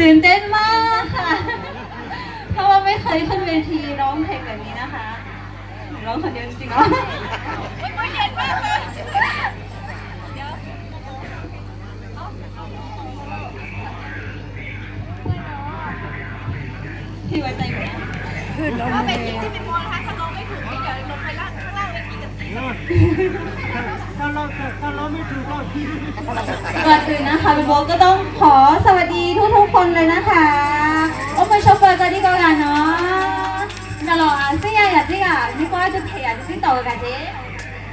ตื่นเต้นมากค่ะ เพราะว่าไม่เคยขึ้นเวทีร้องเพลงแบบนี้นะคะหนูร้องคนเดียวจริงๆเหรอพี่ไว้ใจหนูนะถ้าเป็นที่ที่เป็นโมนะคะถ้าลงไม่ถูกเดี๋ยวลงไปล่าง ก่อนอื่นนะคะพี่โบทก็ต้องขอสวัสดีทุกๆคนเลยนะคะโอ้เป็นโชเฟอร์ก็ดีก็กันเนาะตลอดสิ่งอย่างอย่างที่อะนี่ก็จะเทียนที่ต่อกันเจ๊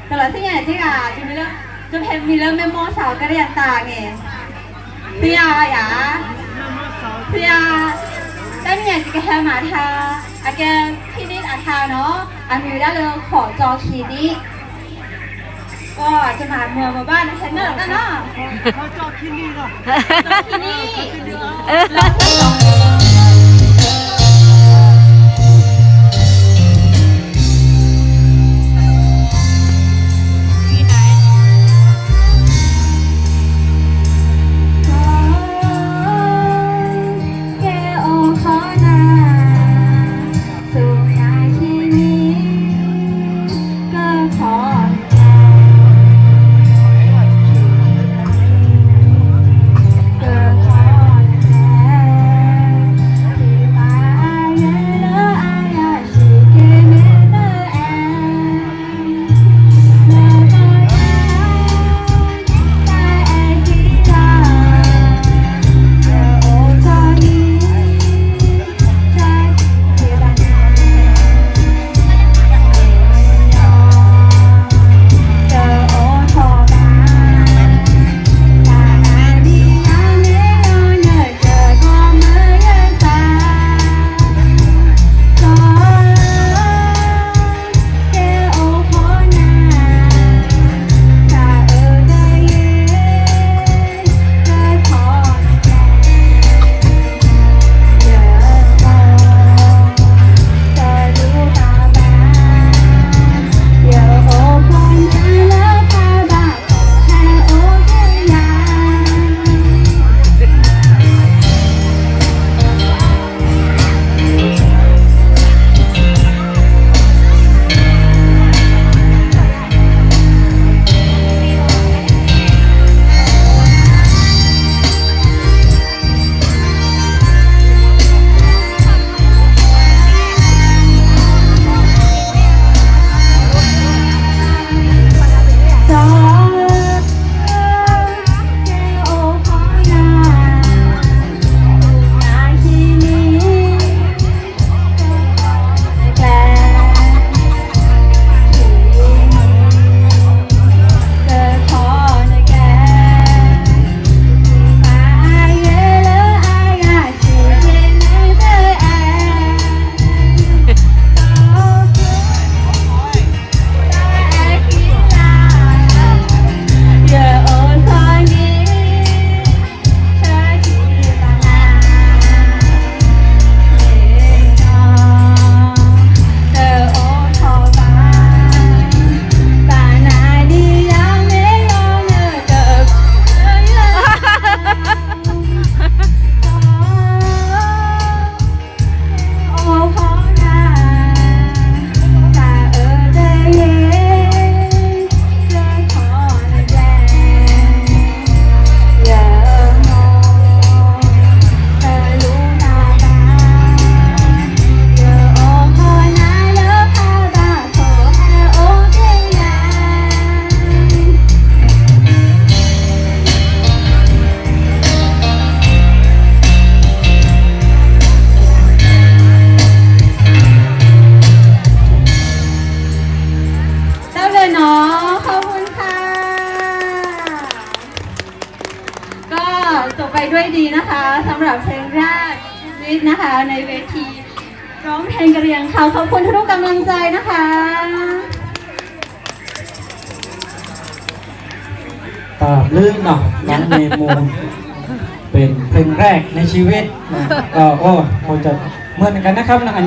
ตลอดสิ่งอย่างที่อะจะมีเรื่องจะเพลมีเรื่องเมมโมสาวกระเรียนตาไงสิ่งอย่างอะเสียได้มีอย่างจะแค่มาทาอาแก พี่นิดอาทาเนาะอามิวได้เลยขอจอคีนี้ ก็จะมาเมืองมาบ้านนะเทนเนอร์กันเนาะ เขาจอดที่นี่เนาะจอคีนี้ เนาะขอบคุณค่ะ ก็จบไปด้วยดีนะคะสำหรับเพลงแรกวิทนะคะ ในเวที ร้องเพลงกระเรียงเขาขอบคุณทุกกำลังใจนะคะตาบลื่นเนาะน้องเมมูลเป็นเพลงแรกในชีวิตนะก็โอ้คงจะเหมือนกันนะครับนะอัน